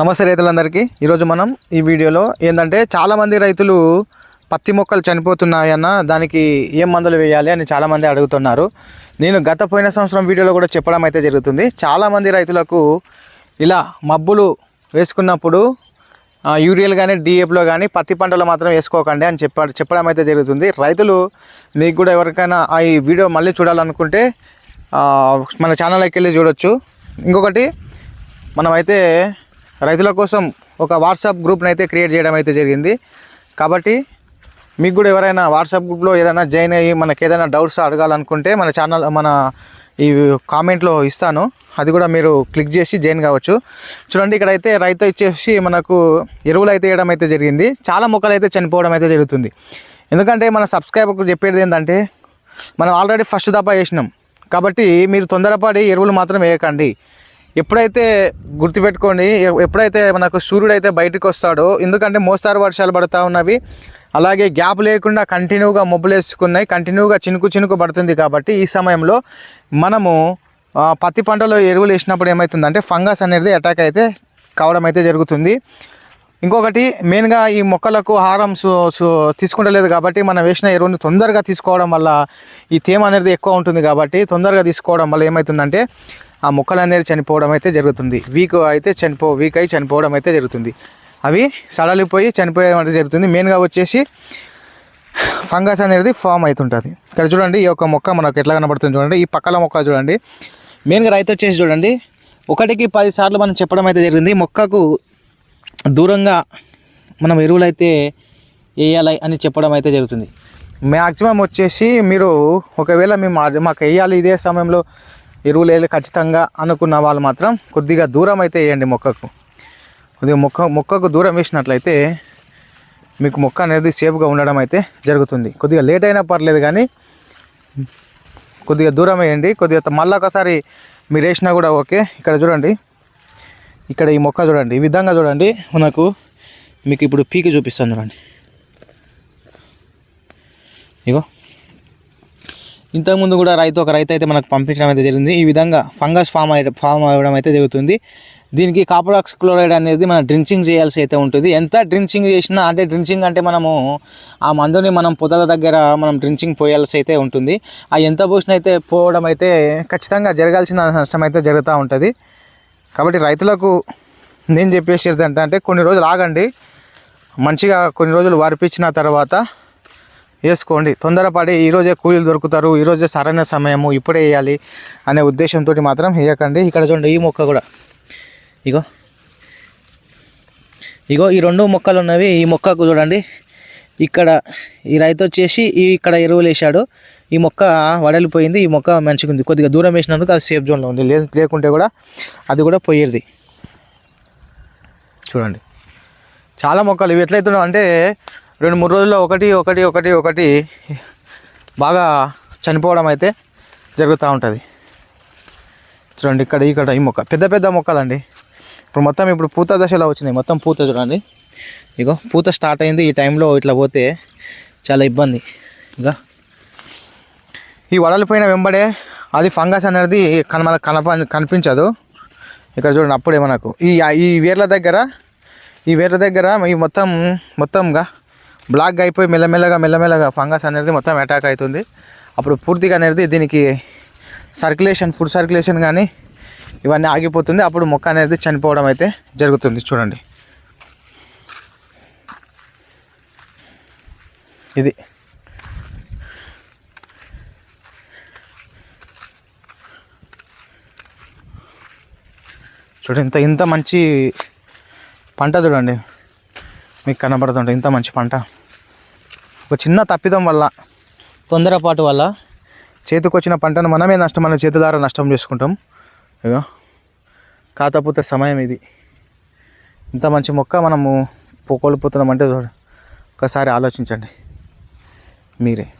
నమస్తే రైతులందరికీ. ఈరోజు మనం ఈ వీడియోలో ఏంటంటే చాలామంది రైతులు పత్తి మొక్కలు చనిపోతున్నాయన్న దానికి ఏం మందులు వేయాలి అని చాలామంది అడుగుతున్నారు. నేను గత పోయిన సంవత్సరం వీడియోలో కూడా చెప్పడం అయితే జరుగుతుంది. చాలామంది రైతులకు ఇలా మబ్బులు వేసుకున్నప్పుడు యూరియల్ యూరియాలు కానీ డిఏపిలో కానీ పత్తి పంటలు మాత్రం వేసుకోకండి అని చెప్ప చెప్పడం అయితే జరుగుతుంది. రైతులు మీకు కూడా ఎవరికైనా ఆ ఈ వీడియో మళ్ళీ చూడాలనుకుంటే మన ఛానల్కి వెళ్ళి చూడొచ్చు. ఇంకొకటి మనమైతే రైతుల కోసం ఒక వాట్సాప్ గ్రూప్ని అయితే క్రియేట్ చేయడం అయితే జరిగింది. కాబట్టి మీకు కూడా ఎవరైనా వాట్సాప్ గ్రూప్లో ఏదైనా జాయిన్ అయ్యి మనకి ఏదైనా డౌట్స్ అడగాలనుకుంటే మన ఛానల్ మన ఈ కామెంట్లో ఇస్తాను. అది కూడా మీరు క్లిక్ చేసి జాయిన్ కావచ్చు. చూడండి ఇక్కడైతే రైతు ఇచ్చేసి మనకు ఎరువులు అయితే వేయడం అయితే జరిగింది. చాలా మొక్కలు అయితే చనిపోవడం అయితే జరుగుతుంది. ఎందుకంటే మన సబ్స్క్రైబర్కు చెప్పేది ఏంటంటే మనం ఆల్రెడీ ఫస్ట్ దఫా వేసినాం. కాబట్టి మీరు తొందరపడి ఎరువులు మాత్రం వేయకండి. ఎప్పుడైతే గుర్తుపెట్టుకోండి ఎప్పుడైతే మనకు సూర్యుడు అయితే బయటకు వస్తాడో ఎందుకంటే మోస్తారు వర్షాలు పడుతూ ఉన్నవి అలాగే గ్యాప్ లేకుండా కంటిన్యూగా మబ్బులేసుకున్నాయి కంటిన్యూగా చినుకు చినుకు పడుతుంది కాబట్టి ఈ సమయంలో మనము పత్తి పంటలో ఎరువులు వేసినప్పుడు ఏమవుతుందంటే ఫంగస్ అనేది అటాక్ అయితే కావడం అయితే జరుగుతుంది. ఇంకొకటి మెయిన్గా ఈ మొక్కలకు ఆహారం తీసుకుంటలేదు కాబట్టి మనం వేసిన ఎరువుని తొందరగా తీసుకోవడం వల్ల ఈ తేమ అనేది ఎక్కువ ఉంటుంది కాబట్టి తొందరగా తీసుకోవడం వల్ల ఏమవుతుందంటే ఆ మొక్కలు అనేది చనిపోవడం అయితే జరుగుతుంది. వీక్ అయితే చనిపో వీక్ అయి చనిపోవడం అయితే జరుగుతుంది. అవి సడలిపోయి చనిపోయే అయితే జరుగుతుంది. మెయిన్గా వచ్చేసి ఫంగస్ అనేది ఫామ్ అవుతుంటుంది. ఇక్కడ చూడండి ఈ యొక్క మొక్క మనకు ఎట్లా కనబడుతుంది చూడండి. ఈ పక్కల మొక్క చూడండి. మెయిన్గా రైతు వచ్చేసి చూడండి. ఒకటికి పదిసార్లు మనం చెప్పడం అయితే జరిగింది. మొక్కకు దూరంగా మనం ఎరువులు అయితే వేయాలి అని చెప్పడం అయితే జరుగుతుంది. మ్యాక్సిమం వచ్చేసి మీరు ఒకవేళ మేము మా- మాకు వేయాలి ఇదే సమయంలో ఎరువులు ఖచ్చితంగా అనుకున్న వాళ్ళు మాత్రం కొద్దిగా దూరం అయితే వేయండి మొక్కకు. కొద్దిగా మొక్క మొక్కకు దూరం వేసినట్లయితే మీకు మొక్క అనేది సేఫ్గా ఉండడం అయితే జరుగుతుంది. కొద్దిగా లేట్ అయినా పర్లేదు కానీ కొద్దిగా దూరం వేయండి. కొద్దిగా మళ్ళీ ఒకసారి మీరు వేసినా కూడా ఓకే. ఇక్కడ చూడండి. ఇక్కడ ఈ మొక్క చూడండి. ఈ విధంగా చూడండి. మనకు మీకు ఇప్పుడు పీకి చూపిస్తాను చూడండి. ఇగో. ఇంతకుముందు కూడా రైతు ఒక రైతు అయితే మనకు పంపించడం అయితే జరిగింది. ఈ విధంగా ఫంగస్ ఫామ్ అయ్యడం ఫామ్ అవ్వడం అయితే జరుగుతుంది. దీనికి కాపరాక్స్ క్లోరైడ్ అనేది మనం డ్రించింగ్ చేయాల్సి అయితే ఉంటుంది. ఎంత డ్రించింగ్ చేసినా అంటే డ్రించింగ్ అంటే మనము ఆ మందుని మనం పొదల దగ్గర మనం డ్రించింగ్ పోయాల్సి అయితే ఉంటుంది. ఆ ఎంత పోసిన అయితే పోవడం అయితే ఖచ్చితంగా జరగాల్సిన నష్టం అయితే జరుగుతూ ఉంటుంది. కాబట్టి రైతులకు నేను చెప్పేసి ఏంటంటే కొన్ని రోజులు ఆగండి. మంచిగా కొన్ని రోజులు వరిపించిన తర్వాత వేసుకోండి. తొందరపడి ఈరోజే కూలీలు దొరుకుతారు ఈరోజే సరైన సమయము ఇప్పుడే వేయాలి అనే ఉద్దేశంతో మాత్రం వేయకండి. ఇక్కడ చూడండి ఈ మొక్క కూడా. ఇగో. ఇగో ఈ రెండు మొక్కలు ఉన్నవి ఈ మొక్కకు చూడండి. ఇక్కడ ఈ రైతు వచ్చేసి ఈ ఇక్కడ ఎరువులు వేసాడు ఈ మొక్క వడలిపోయింది ఈ మొక్క మంచిగా ఉంది. కొద్దిగా దూరం వేసినందుకు అది సేఫ్ జోన్లో ఉంది. లేకుంటే కూడా అది కూడా పోయేది. చూడండి. చాలా మొక్కలు ఇవి ఎట్లయితున్నావు అంటే రెండు మూడు రోజుల్లో ఒకటి ఒకటి ఒకటి ఒకటి బాగా చనిపోవడం అయితే జరుగుతూ ఉంటుంది. చూడండి ఇక్కడ ఇక్కడ ఈ మొక్క. పెద్ద పెద్ద మొక్కలండి. ఇప్పుడు మొత్తం ఇప్పుడు పూత దశలో వచ్చినాయి. మొత్తం పూత చూడండి. ఇగో పూత స్టార్ట్ అయింది. ఈ టైంలో ఇట్లా పోతే చాలా ఇబ్బంది. ఇక ఈ వడలిపోయిన వెంబడే అది ఫంగస్ అనేది కన మనకు కనప కనిపించదు. ఇక్కడ చూడండి అప్పుడే మనకు. ఈ ఈ వేర్ల దగ్గర ఈ వేర్ల దగ్గర ఈ మొత్తం మొత్తంగా బ్లాక్ అయిపోయి మెల్లమెల్లగా మెల్లమెల్లగా ఫంగస్ అనేది మొత్తం అటాక్ అవుతుంది. అప్పుడు పూర్తిగా అనేది దీనికి సర్క్యులేషన్ ఫుడ్ సర్క్యులేషన్ కానీ ఇవన్నీ ఆగిపోతుంది. అప్పుడు మొక్క అనేది చనిపోవడం అయితే జరుగుతుంది. చూడండి. ఇది. చూడండి ఇంత ఇంత మంచి పంట చూడండి. మీకు కనబడుతుంటే ఇంత మంచి పంట. ఒక చిన్న తప్పిదం వల్ల తొందరపాటు వల్ల చేతికొచ్చిన పంటను మనమే నష్టం మన చేతి ద్వారా నష్టం చేసుకుంటాం. ఇగో కాకపోతే సమయం ఇది. ఇంత మంచి మొక్క మనము పో- కోల్పోతున్నామంటే చూడ- ఒకసారి ఆలోచించండి. మీరే.